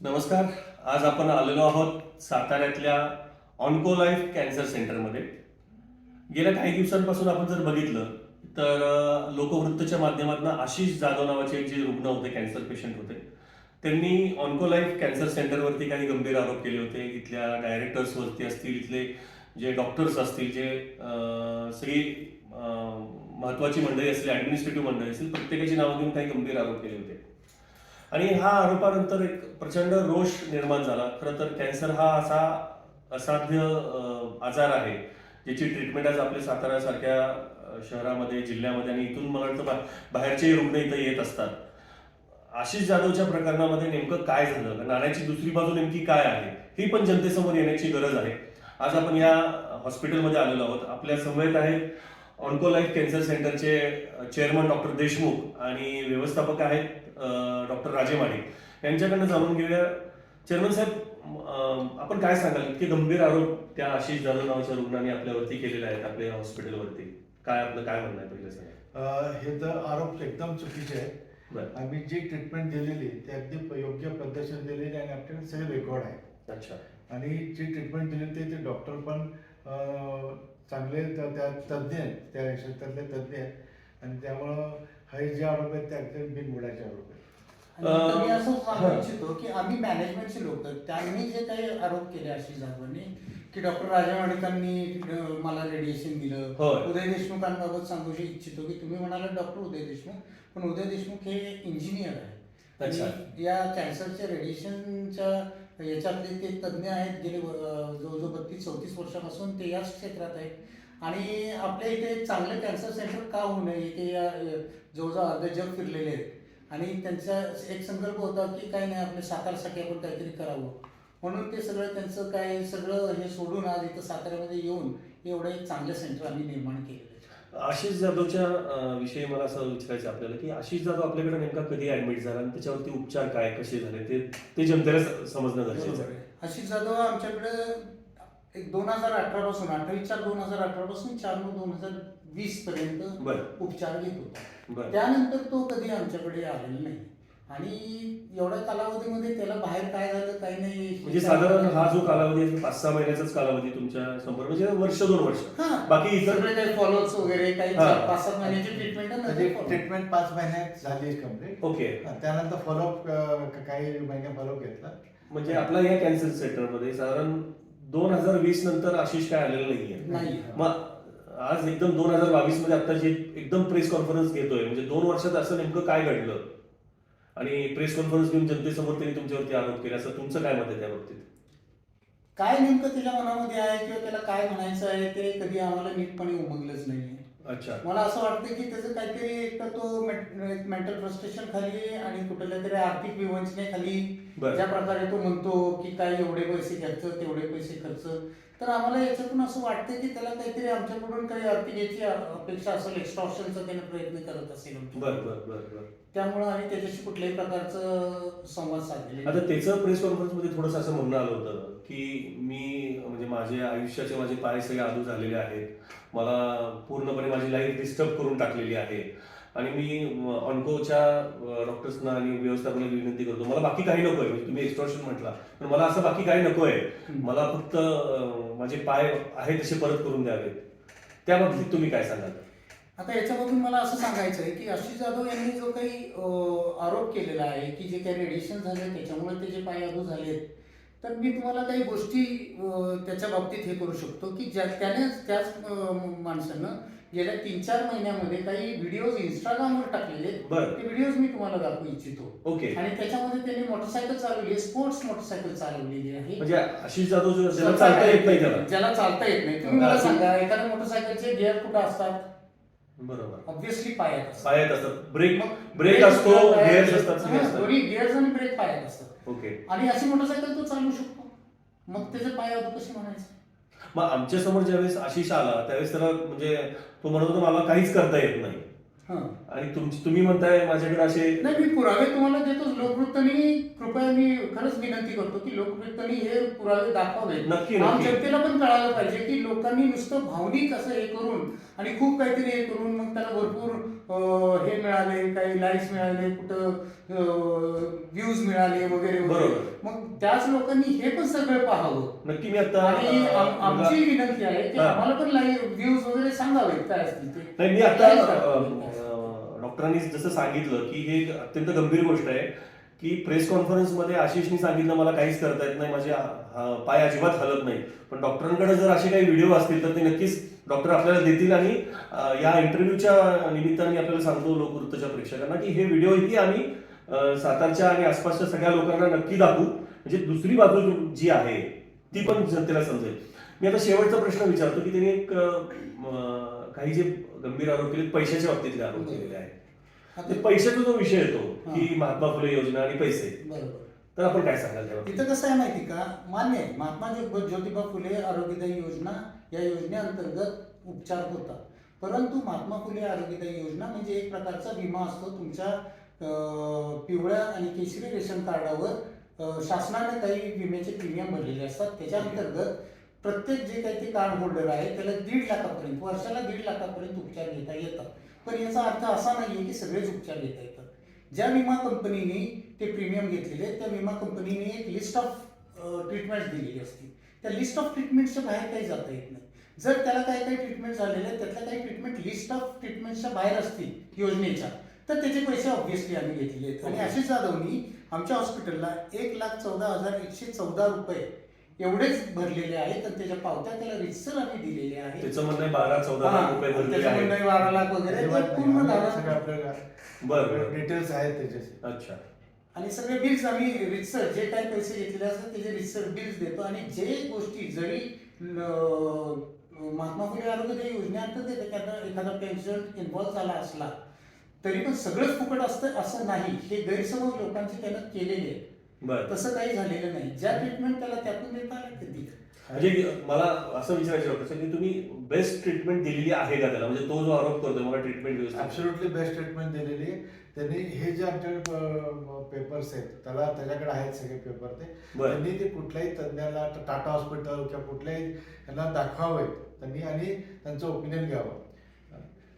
नमस्कार. आज आपण आलेलो आहोत साताऱ्यातल्या ऑन्को लाईफ कॅन्सर सेंटरमध्ये गेल्या काही दिवसांपासून आपण जर बघितलं तर लोकवृत्तच्या माध्यमातून आशिष जाधव नावाचे एक जे रुग्ण होते कॅन्सर पेशंट होते त्यांनी ऑन्को लाईफ कॅन्सर सेंटरवरती काही गंभीर आरोप केले होते. इथल्या डायरेक्टर्सवरती असतील इथले जे डॉक्टर्स असतील जे सगळी महत्वाची मंडळी असतील ॲडमिनिस्ट्रेटिव्ह मंडळी असतील प्रत्येकाची नावं घेऊन काही गंभीर आरोप केले होते. आणि हा आरोपानंतर एक प्रचंड रोष निर्माण झाला. खरं तर कॅन्सर हा असा असाध्य आजार आहे ज्याची ट्रीटमेंट आज आपल्या साताऱ्यासारख्या शहरामध्ये जिल्ह्यामध्ये आणि इथून मला वाटतं बा- बाहेरचेही रुग्ण इथं येत असतात. आशिष जाधवच्या प्रकरणामध्ये नेमकं काय झालं? नाण्याची दुसरी बाजू नेमकी काय आहे? ही पण जनतेसमोर येण्याची गरज आहे. आज आपण या हॉस्पिटलमध्ये आलेलो आहोत. आपल्या समवेत आहे ऑन्कोलाईफ कॅन्सर सेंटरचे चेअरमन डॉक्टर देशमुख आणि व्यवस्थापक आहेत डॉक्टर राजे माडे यांच्याकडनं जाणून घेऊया. चेअरमन साहेब आपण काय सांगाल? इतके गंभीर आरोप त्या आशिष जाधव नावाच्या रुग्णाने आपल्यावरती केलेले आहेत आपल्या हॉस्पिटलवरती. काय आपलं काय म्हणणं आहे पहिलं सांगा. हे तर आरोप एकदम चुकीचे आहेत. बरं. आम्ही जी ट्रीटमेंट दिलेली ते अगदी योग्य पद्धतीने दिलेली आणि आपल्याकडे सगळे रेकॉर्ड आहे अच्छा. आणि जी ट्रीटमेंट दिली ते ते डॉक्टर पण चांगले त्या तज्ज्ञ आहेत. त्या क्षेत्रातले तज्ज्ञ आहेत. आणि त्यामुळं हे जे आरोप आहेत ते अगदी बिनबुडाचे आरोप आहेत आणि अं, मी असं सांगू हां. इच्छितो की आम्ही मॅनेजमेंटचे लोक त्यांनी जे काही आरोप केले आशिष जाधवांनी की डॉक्टर राजा अं, मला रेडिएशन दिलं होय. उदय देशमुखांबाबत सांगू इच्छितो की तुम्ही म्हणाला डॉक्टर उदय देशमुख पण उदय देशमुख हे इंजिनियर आहे अच्छा. आणि या कॅन्सरच्या रेडिएशनच्या याच्यातले ते तज्ज्ञ आहेत गेले अं, जवळजवळ बत्तीस चौतीस वर्षापासून ते याच क्षेत्रात आहेत आणि आपल्या इथे चांगलं कॅन्सर सेंटर का होऊ नये अं, जवळजवळ अर्ध जग फिरलेले आहेत. आणि त्यांचा एक संकल्प होता की काही नाही आपल्या साताऱ्यासाठी आपण काहीतरी करावं. म्हणून ते सगळं त्यांचं काय सगळं हे सोडून आज इथं साताऱ्यामध्ये येऊन एवढं एक चांगलं सेंटर आम्ही निर्माण केलेलं आशिष जाधवच्या विषयी मला असं विचारायचं आपल्याला की आशिष जाधव आपल्याकडे नेमका कधी ऍडमिट झाला आणि त्याच्यावरती उपचार काय कसे झाले? ते ते जनतेला समजणं गरजेचं. आशिष जाधव आमच्याकडे एक दोन हजार अठरा पासून अठ्ठावीस चार दोन हजार अठरा पासून चार नऊ दोन हजार वीस पर्यंत बरं. उपचार घेत होता. बरं. त्यानंतर तो कधी आमच्याकडे आलेला नाही. आणि एवढ्या कालावधीमध्ये त्याला बाहेर काय झालं काही नाही म्हणजे साधारण हा जो कालावधी आहे पाच सहा महिन्याचाच कालावधी तुमच्या संपर्क म्हणजे वर्ष दोन वर्ष. हा. बाकी इतर काही फॉलोअप्स वगैरे काही. पाच सात महिन्याची ट्रीटमेंट त्याची ट्रीटमेंट पाच महिन्यात झाली कंप्लीट ओके. त्यानंतर फॉलोअप काही महिने फॉलोअप घेतला. म्हणजे आपला या कॅन्सर सेंटरमध्ये साधारण दोन हजार वीस नंतर आशिष काय आलेलं नाहीये. नाही मग आज एकदम दोन हजार बावीसमध्ये आता जे एकदम प्रेस कॉन्फरन्स घेतोय म्हणजे दोन वर्षात असं नेमकं काय घडलं? आणि प्रेस कॉन्फरन्स घेऊन जनतेसमोर त्यांनी तुमच्यावरती आरोप केले असं तुमचं काय मत आहे त्या बाबतीत? काय नेमकं त्याच्या मनामध्ये आहे किंवा त्याला काय म्हणायचं आहे ते कधी आम्हाला नीटपणे उमगलंच नाही अच्छा. मला असं वाटतं की त्याचं काहीतरी एक तर तो मेंटल फ्रस्ट्रेशन खाली आणि कुठल्या तरी आर्थिक विवंचनेखाली बरं. ज्या प्रकारे तो म्हणतो की काय एवढे पैसे खर्च तेवढे पैसे खर्च तर आम्हाला याच्यातून असं वाटतं की त्याला काहीतरी आमच्याकडून काही याची अपेक्षा असेल एक्स्ट्रॉशनचा त्याने प्रयत्न करत असेल बर बर बर बर. त्यामुळं आणि त्याच्याशी कुठल्याही प्रकारचं संवाद साधलेले आता त्याचं प्रेस कॉन्फरन्समध्ये थोडंसं असं म्हणणं आलं होतं की मी म्हणजे माझे आयुष्याचे माझे पाय सगळे आदू झालेले आहेत. मला पूर्णपणे माझी लाईफ डिस्टर्ब करून टाकलेली आहे. आणि मी ऑन्कोच्या डॉक्टर्सना आणि व्यवस्थापनाला विनंती करतो. मला बाकी काही नको आहे म्हणजे तुम्ही एक्स्ट्रॉशन म्हटला. पण मला असं बाकी काही नको आहे मला फक्त माझे पाय आहे तसे परत करून द्यावेत. त्या बाबतीत तुम्ही काय सांगाल? आता याच्यामधून मला असं सांगायचं आहे की आशिष जाधव यांनी जो काही आरोप केलेला आहे की जे काही रेडिएशन झाले त्याच्यामुळे ते जे पाय अधू झालेत तर मी तुम्हाला काही गोष्टी त्याच्या बाबतीत हे करू शकतो की ज्या त्याने त्याच माणसानं गेल्या तीन चार महिन्यामध्ये काही व्हिडिओज इंस्टाग्रामवर टाकलेले. बरं. ते व्हिडिओज मी तुम्हाला दाखवू इच्छितो. ओके. आणि त्याच्यामध्ये त्यांनी मोटरसायकल चालवली स्पोर्ट्स मोटरसायकल चालवलेली आहे. म्हणजे आशिष जाधव जो- ज्याला चालता येत नाही त्याला. ज्याला चालता येत नाही. तुम्ही मला. सांगा एखाद्या मोटरसायकलचे गिअर कुठं असतात? बरोबर. ऑब्व्हियसली पायात असतात. पायात असतात. ब्रेक मग ब्रेक असतो पायात गिअर्स असतात. असतात सगळे हा, असतात. दोन्ही गिअर्स आणि ब्रेक पायात असतात. ओके. आणि अशी मोटरसायकल तो चालवू शकतो. मग त्याचे पाय अजून कसे म्हणायचे? मग आमच्यासमोर ज्यावेळेस आशिष आला त्यावेळेस त्याला म्हणजे तो म्हणत होता मला काहीच करता येत नाही. हा. आणि तुमची तुम्ही म्हणताय माझ्याकडे असे नाही मी पुरावे तुम्हाला देतो. लोकवृत्तनी कृपया मी खरंच विनंती करतो की लोकवृत्तनी हे पुरावे दाखवावेत. नक्की आम नक्की जनतेला पण कळायला पाहिजे की लोकांनी नुसतं भावनिक असं हे करून आणि खूप काहीतरी हे करून मग त्याला भरपूर हे मिळाले काही लाईक्स मिळाले कुठं व्ह्यूज मिळाले वगैरे वगैरे. बरोबर. मग त्याच लोकांनी हे पण सगळं पाहावं. नक्की मी आता आणि आमची विनंती आहे की. आम्हाला पण लाईव्ह व्ह्यूज वगैरे सांगावेत. काय असतील ते. नाही मी आता डॉक्टरांनी जसं सांगितलं की हे अत्यंत गंभीर गोष्ट आहे. की प्रेस कॉन्फरन्समध्ये आशिषनी सांगितलं मला काहीच करता येत नाही माझे पाय अजिबात हलत नाही. पण डॉक्टरांकडे जर असे काही व्हिडिओ असतील तर ते नक्कीच डॉक्टर आपल्याला देतील आणि या इंटरव्ह्यूच्या निमित्ताने आपल्याला सांगतो लोकवृत्तच्या प्रेक्षकांना की हे व्हिडिओही आम्ही सातारच्या आणि आसपासच्या सगळ्या लोकांना नक्की दाखवू. म्हणजे दुसरी बाजू जी आहे ती पण जनतेला समजेल. मी आता शेवटचा प्रश्न विचारतो की त्यांनी एक काही जे गंभीर आरोप केले पैशाच्या बाबतीतले आरोप केलेले आहेत पैशाचा जो विषय येतो. की महात्मा फुले योजना आणि पैसे. बरोबर. तर आपण काय सांगाल त्यावर इथं कसं आहे माहिती का? मान्य आहे महात्मा ज्यो- ज्योतिबा फुले आरोग्यदायी योजना या योजनेअंतर्गत उपचार होतात. परंतु महात्मा फुले आरोग्यदायी योजना म्हणजे एक प्रकारचा विमा असतो तुमच्या पिवळ्या आणि केशरी रेशन कार्डावर शासनाने काही विम्याचे प्रीमियम भरलेले असतात. त्याच्या अंतर्गत प्रत्येक जे काही ते कार्ड होल्डर आहे त्याला दीड लाखापर्यंत वर्षाला दीड लाखापर्यंत उपचार घेता येतात. पण याचा अर्थ असा नाहीये की सगळेच उपचार घेता येतात ज्या विमा कंपनीने ते प्रीमियम घेतलेले त्या विमा कंपनीने एक लिस्ट ऑफ ट्रीटमेंट दिलेली असते त्या लिस्ट ऑफ ट्रीटमेंटच्या बाहेर काही जाता येत नाही. जर त्याला काही काही ट्रीटमेंट झालेले आहेत त्यातल्या काही ट्रीटमेंट लिस्ट ऑफ ट्रीटमेंटच्या बाहेर असतील योजनेच्या तर त्याचे पैसे ऑब्व्हियसली आम्ही घेतलेले आहेत. आणि Okay. आशिष जाधवनी आमच्या हॉस्पिटलला एक लाख चौदा हजार एकशे चौदा रुपये एवढेच भरलेले आहेत आणि त्याच्या पावत्या त्याला रितसर आम्ही दिलेले आहेत. त्याचं म्हणणं आहे बारा चौदा हा, लाख रुपये भरलेले त्याचं आहेत. म्हणणं आहे बारा लाख वगैरे. पूर्ण बरं बरं. डिटेल्स आहेत त्याचे अच्छा. आणि सगळे बिल्स आम्ही रितसर जे काही पैसे घेतलेले असतात त्याचे रितसर बिल्स देतो आणि जे गोष्टी जरी अं, महात्मा फुले आरोग्य योजनेअंतर्गत एखादा एखादा पेशंट इन्व्हॉल्व झाला असला तरी पण सगळंच फुकट असतं असं नाही. हे गैरसमज लोकांचे त्यानं केलेले आहे बरं. तसं काही झालेलं नाही. ज्या ट्रीटमेंट त्याला त्यातून देता आल्या. म्हणजे मला असं विचारायचं होतं की तुम्ही बेस्ट ट्रीटमेंट दिलेली आहे का त्याला? म्हणजे तो जो आरोप करतोय मला ट्रीटमेंट ऍब्सोल्युटली बेस्ट ट्रीटमेंट दिलेली आहे. त्यांनी हे जे आमच्याकडे पेपर्स आहेत त्याला त्याच्याकडे आहेत सगळे पेपर ते. त्यांनी ते कुठल्याही तज्ञाला टा- टाटा हॉस्पिटल किंवा कुठल्याही यांना दाखवावेत त्यांनी आणि त्यांचं ओपिनियन घ्यावं.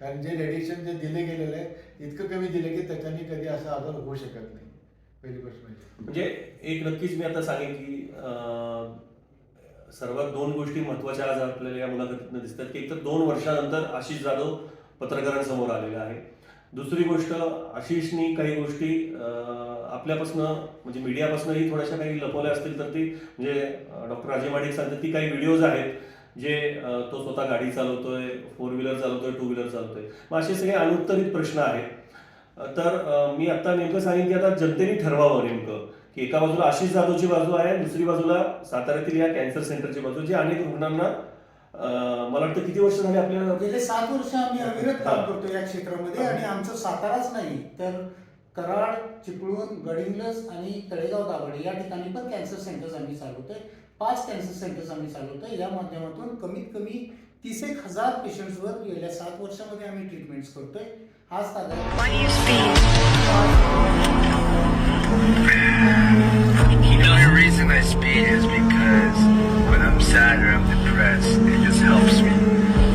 कारण जे रेडिएशन जे दिले गेलेलं आहे इतकं कमी दिले की त्याच्याने कधी असा आजार होऊ शकत नाही. पहिली गोष्ट म्हणजे. म्हणजे एक नक्कीच मी आता सांगेन की सर्वात दोन गोष्टी महत्त्वाच्या आज आपल्याला या मुलाखतीतनं दिसतात की एक तर दोन वर्षानंतर आशिष जाधव पत्रकारांसमोर आलेला आहे. दुसरी गोष्ट आशिषनी काही गोष्टी आपल्यापासनं म्हणजे मीडियापासूनही थोड्याशा काही लपवल्या असतील तर ती म्हणजे डॉक्टर राजे माडिक सांगतात ती काही व्हिडिओज आहेत जे तो स्वतः गाडी चालवतोय फोर व्हीलर चालवतोय टू व्हीलर चालवतोय. मग असे सगळे अनुत्तरित प्रश्न आहेत. तर मी आता नेमकं सांगेन की आता जनतेने ठरवावं नेमकं की एका बाजूला आशिष जाधवची बाजू आहे दुसरी बाजूला साताऱ्यातील या कॅन्सर सेंटरची बाजू जी अनेक रुग्णांना मला वाटतं किती वर्ष झाले आपल्याला? गेले सात वर्ष आम्ही अविरत काम. करतो या क्षेत्रामध्ये आणि आमचं साताराच नाही तर कराड चिपळूण गडिंग्लज आणि तळेगाव दाभाडे या ठिकाणी पण कॅन्सर सेंटर्स आम्ही चालवतोय पाच कॅन्सर सेंटर्स आम्ही चालवतोय या माध्यमातून कमीत कमी तीस एक हजार पेशंट्सवर गेल्या सात वर्षामध्ये आम्ही ट्रीटमेंट्स करतोय. Why आज You know the reason I speed is because when I'm sad or I'm depressed, it just helps me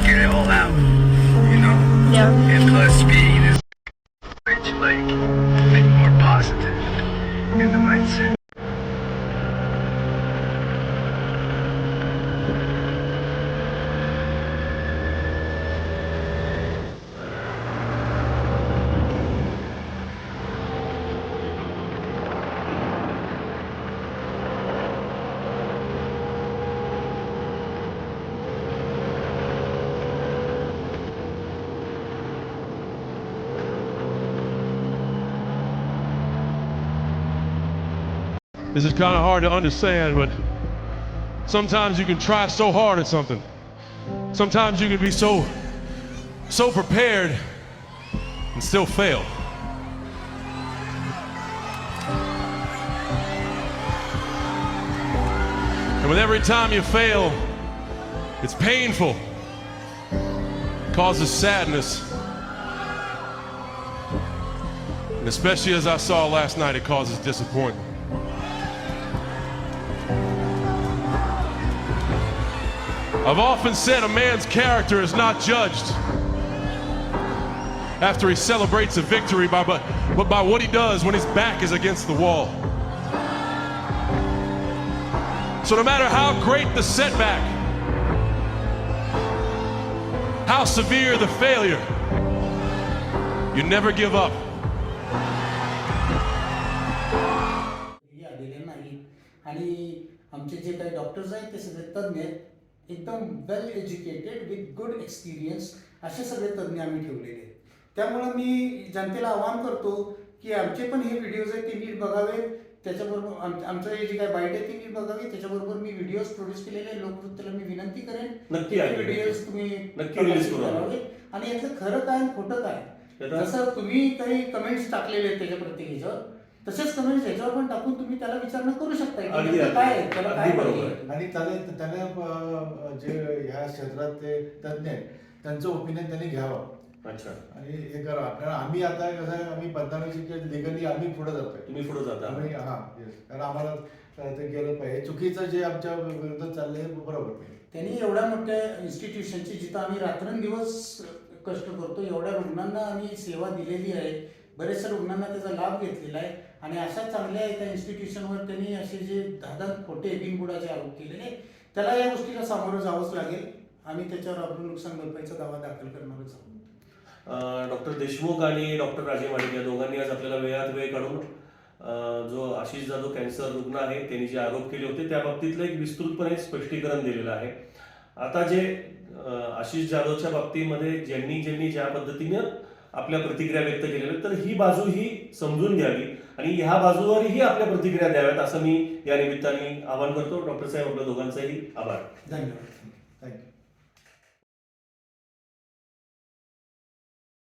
get it all out. You know? Yeah. And plus speed This is kind of hard to understand, but sometimes you can try so hard at something. Sometimes you can be so so prepared and still fail. And with every time you fail, it's painful, causes sadness. And especially as I saw last night, it causes disappointment. I've often said a man's character is not judged after he celebrates a victory, by, but, but by what he does when his back is against the wall. So, no matter how great the setback, how severe the failure, you never give up. ही आलेले नाही आणि आमचे जे काही doctors आहेत ते सगळे तज्ज्ञ आहेत एकदम well educated with good experience असे सगळे तज्ज्ञ आम्ही ठेवलेले आहेत त्यामुळं मी जनतेला आवाहन करतो की आमचे पण हे व्हिडिओज आहेत ते नीट बघावे त्याच्याबरोबर आम- आमचं हे जे काही बाईट आहे ते नीट बघावे त्याच्याबरोबर मी व्हिडिओज प्रोड्यूस केलेले लोकवृत्तीला मी विनंती करेन नक्की. व्हिडिओज तुम्ही. करावे. आणि यातलं खरं काय खोटं काय याचा- जसं तुम्ही काही कमेंट्स टाकलेले आहेत त्याच्या प्रत्येक ह्याच्यावर तसेच कमेंट्स ह्याच्यावर पण टाकून तुम्ही त्याला विचारणा करू शकता. की अगदी, नेमकं अगदी. काय आहे, त्याला काय अगदी बरोबर. पाहिजे. आहे. आणि त्याने त्याने अं, जे ह्या क्षेत्रात ते तज्ज्ञ आहेत त्यांचं ओपिनियन त्यांनी घ्यावं. अच्छा. आणि हे करा. कारण आम्ही आता कसं आहे आम्ही पंधराशे लिगली आम्ही पुढे जातोय. तुम्ही पुढे जाता. आम्ही हा yes. कारण आम्हाला ते गेलं पाहिजे. चुकीचं जे आमच्या विरुद्ध चाललंय हे बरोबर नाही. त्यांनी एवढ्या मोठ्या इन्स्टिट्यूशनची जिथं आम्ही रात्रंदिवस कष्ट करतो एवढ्या रुग्णांना आम्ही सेवा दिलेली आहे. बरेचशा रुग्णांना त्याचा लाभ घेतलेला आहे. आणि अशा चांगल्या एका इन्स्टिट्यूशनवर त्यांनी असे जे दहा दहा खोटे बिनबुडाचे आरोप केलेले त्याला या गोष्टीला सामोरं जावंच लागेल. आम्ही त्याच्यावर आपलं नुकसान भरपाईचा दावा दाखल करणारच आहोत. डॉक्टर देशमुख आणि डॉक्टर राजे माडिक या दोघांनी आज आपल्याला वेळात वेळ काढून जो आशिष जाधव कॅन्सर रुग्ण आहे त्यांनी जे आरोप केले होते त्या बाबतीतलं एक विस्तृतपणे स्पष्टीकरण दिलेलं आहे. आता जे आशिष जाधवच्या बाबतीमध्ये ज्यांनी ज्यांनी ज्या पद्धतीनं आपल्या प्रतिक्रिया व्यक्त केलेल्या तर ही बाजू ही समजून घ्यावी. आणि ह्या बाजूवरही आपल्या प्रतिक्रिया द्याव्यात असं मी या निमित्ताने आवाहन करतो. डॉक्टर साहेब आपल्या दोघांचाही आभार. धन्यवाद.